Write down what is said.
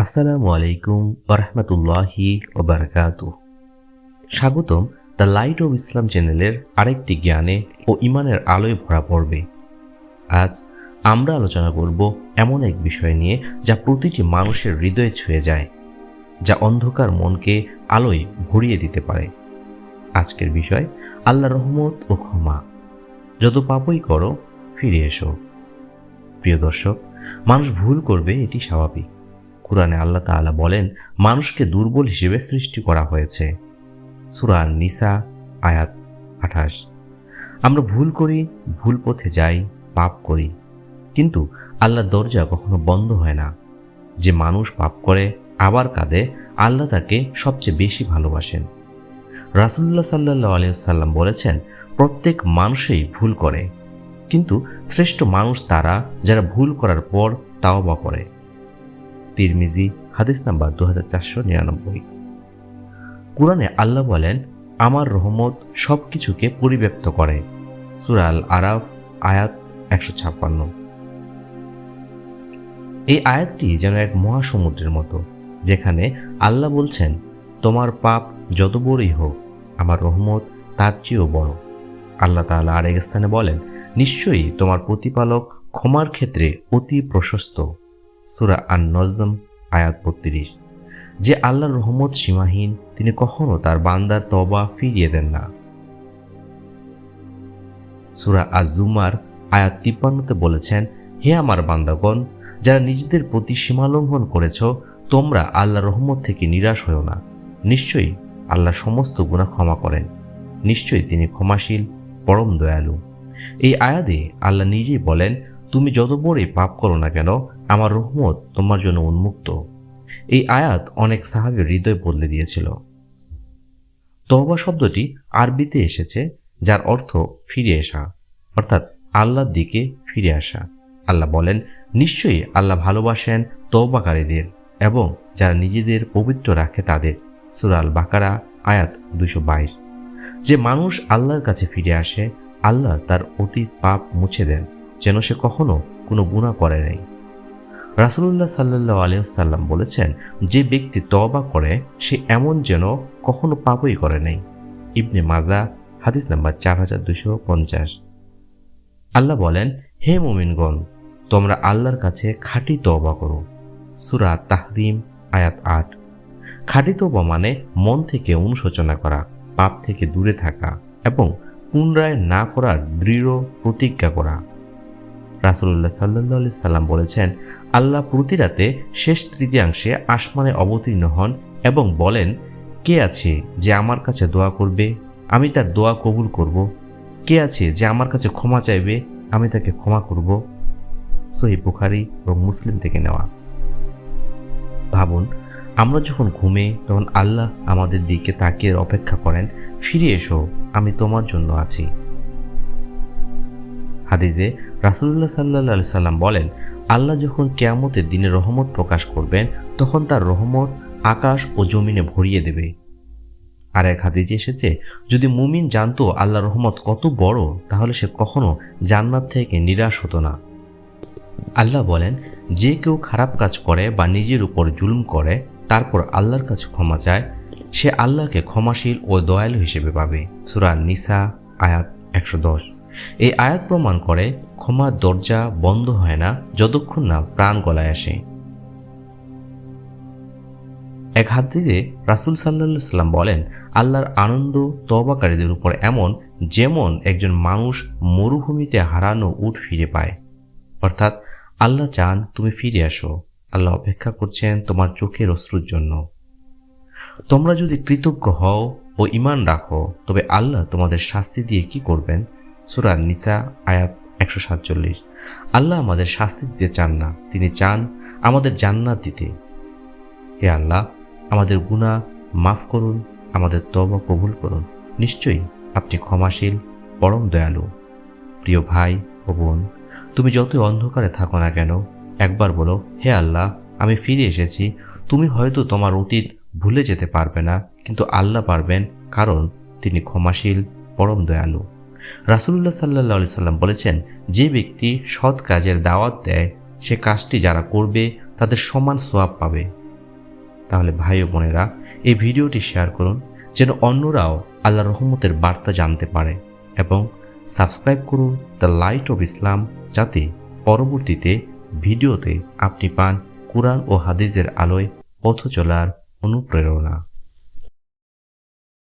আসসালামু আলাইকুম ওরহমতুল্লাহি ওবরকাতু স্বাগতম দ্য লাইট অব ইসলাম চ্যানেলের আরেকটি জ্ঞানে ও ইমানের আলোয় ভরা পড়বে আজ আমরা আলোচনা করব এমন এক বিষয় নিয়ে যা প্রতিটি মানুষের হৃদয়ে ছুঁয়ে যায়, যা অন্ধকার মনকে আলোয় ভরিয়ে দিতে পারে। আজকের বিষয়, আল্লাহ রহমত ও ক্ষমা। যত পাপই করো, ফিরে এসো। প্রিয় দর্শক, মানুষ ভুল করবে, এটি স্বাভাবিক। কোরআনে আল্লাহ তাআলা বলেন, মানুষকে দুর্বল হিসেবে সৃষ্টি করা হয়েছে। সুরান নিসা আয়াত আঠাশ। আমরা ভুল করি, ভুল পথে যাই, পাপ করি। কিন্তু আল্লাহ দরজা কখনো বন্ধ হয় না। যে মানুষ পাপ করে, আবার কাঁদে, আল্লাহ তাকে সবচেয়ে বেশি ভালোবাসেন। রাসুল্লাহ সাল্লাহ আলিয়াল্লাম বলেছেন, প্রত্যেক মানুষই ভুল করে। কিন্তু শ্রেষ্ঠ মানুষ তারা, যারা ভুল করার পর তাওবা করে। তিরমিজি, হাদিস নাম্বার দু হাজার চারশো নিরানব্বই। কোরআনে আল্লাহ বলেন, আমার রহমত সব কিছুকে পরিব্যক্ত করে। সুরাল আরাফ আয়াত একশো ছাপ্পান্ন। এই আয়াতটি যেন এক মহাসমুদ্রের মতো, যেখানে আল্লাহ বলছেন, তোমার পাপ যত বড়ই হোক, আমার রহমত তার চেয়েও বড়। আল্লাহ তাআলা আরেক স্থানে বলেন, নিশ্চয়ই তোমার প্রতিপালক ক্ষমার ক্ষেত্রে অতি প্রশস্ত। সুরা আন নজম আয়াত বত্রিশ। যে আল্লাহর রহমত সীমাহীন, তিনি কখনো তার বান্দার তবা ফিরিয়ে দেন না। সুরা আজুমার আয়াত তিপ্পান্নতে বলেছেন, হে আমার বান্দাগণ, যারা নিজেদের প্রতি সীমালঙ্ঘন করেছ, তোমরা আল্লাহ রহমত থেকে নিরাশ হও না। নিশ্চয়ই আল্লাহ সমস্ত গুণা ক্ষমা করেন। নিশ্চয়ই তিনি ক্ষমাশীল, পরম দয়ালু। এই আয়াতে আল্লাহ নিজেই বলেন তুমি যত বড়ই পাপ করো না কেন, আমার রহমত তোমার জন্য উন্মুক্ত। এই আয়াত অনেক সাহাবের হৃদয় বদলে দিয়েছিল। তহবা শব্দটি আরবিতে এসেছে, যার অর্থ ফিরে আসা, অর্থাৎ আল্লাহর দিকে ফিরে আসা। আল্লাহ বলেন, নিশ্চয়ই আল্লাহ ভালোবাসেন তওবাকারীদের এবং যারা নিজেদের পবিত্র রাখে তাদের। সুরাল বাকারা আয়াত দুশো বাইশ। যে মানুষ আল্লাহর কাছে ফিরে আসে, আল্লাহ তার অতীত পাপ মুছে দেন। যেন সে কখনো কোনো গুণা করে নাই। রাসুলুল্লাহ সাল্লাহ আলিয়াল্লাম বলেছেন, যে ব্যক্তি তবা করে, সে এমন যেন কখনো পাপই করে নাই। ইবনে মাজা, হাদিস নাম্বার চার হাজার দুশো পঞ্চাশ। আল্লাহ বলেন, হে মোমিনগণ, তোমরা আল্লাহর কাছে খাঁটি তবা করো। সুরা তাহরিম, আয়াত আট। খাঁটি তবা মানে মন থেকে অনুশোচনা করা, পাপ থেকে দূরে থাকা এবং পুনরায় না করার দৃঢ় প্রতিজ্ঞা করা। রাসুল্লাহ সাল্লি সাল্লাম বলেছেন, আল্লাহ প্রতি রাতে শেষ তৃতীয়াংশে আসমানে অবতীর্ণ হন এবং বলেন, কে আছে যে আমার কাছে দোয়া করবে? আমি তার দোয়া কবুল করব। কে আছে যে আমার কাছে ক্ষমা চাইবে? আমি তাকে ক্ষমা করব। সহি বুখারি এবং মুসলিম থেকে নেওয়া। ভাবুন, আমরা যখন ঘুমে, তখন আল্লাহ আমাদের দিকে তাকিয়ে অপেক্ষা করেন, ফিরে এসো, আমি তোমার জন্য আছি। হাদিজে রাসুল্লাহ সাল্লা সাল্লাম বলেন, আল্লাহ যখন কেয়ামতের দিনে রহমত প্রকাশ করবেন, তখন তার রহমত আকাশ ও জমিনে ভরিয়ে দেবে। আর এক হাদিজে এসেছে, যদি মুমিন জানতো আল্লাহ রহমত কত বড়, তাহলে সে কখনো জান্নাত থেকে নিরাশ হতো না। আল্লাহ বলেন, যে কেউ খারাপ কাজ করে বা নিজের উপর জুলুম করে, তারপর আল্লাহর কাছে ক্ষমা চায়, সে আল্লাহকে ক্ষমাশীল ও দয়ালু হিসেবে পাবে। সুরা নিসা, আয়াত একশো দশ। এই আয়াত প্রমাণ করে ক্ষমার দরজা বন্ধ হয় না যতক্ষণ না প্রাণ গলায় আসে। এক হাদিসে রাসুল সাল্লা সাল্লাম বলেন, আল্লাহর আনন্দ তবাকারীদের উপর এমন যেমন একজন মানুষ মরুভূমিতে হারানো উট ফিরে পায়। অর্থাৎ আল্লাহ চান তুমি ফিরে আসো। আল্লাহ অপেক্ষা করছেন তোমার চোখের অশ্রুর জন্য। তোমরা যদি কৃতজ্ঞ হও ও ইমান রাখো, তবে আল্লাহ তোমাদের শাস্তি দিয়ে কি করবেন? সুরা নিসা আয়াত একশো সাতচল্লিশ। আল্লাহ আমাদের শাস্তি দিতে চান না। তিনি চান আমাদের জান্নাত দিতে। হে আল্লাহ, আমাদের গুণা মাফ করুন, আমাদের তবা কবুল করুন। নিশ্চয়ই আপনি ক্ষমাশীল, পরম দয়ালু। প্রিয় ভাই ও বোন, তুমি যতই অন্ধকারে থাকো না কেন, একবার বলো, হে আল্লাহ, আমি ফিরে এসেছি। তুমি হয়তো তোমার অতীত ভুলে যেতে পারবে না, কিন্তু আল্লাহ পারবেন, কারণ তিনি ক্ষমাশীল, পরম দয়ালু। রাসুল্লাহ সাল্লাহ সাল্লাম বলেছেন, যে ব্যক্তি সৎ কাজের দাওয়াত দেয়, সে কাজটি যারা করবে, তাদের সমান সোয়াব পাবে। তাহলে ভাই ও বোনেরা, এই ভিডিওটি শেয়ার করুন, যেন অন্যরাও আল্লাহ রহমতের বার্তা জানতে পারে এবং সাবস্ক্রাইব করুন দ্য লাইট অফ ইসলাম যাতে পরবর্তীতে ভিডিওতে আপনি পান কোরআন ও হাদিসের আলোয় পথ চলার অনুপ্রেরণা।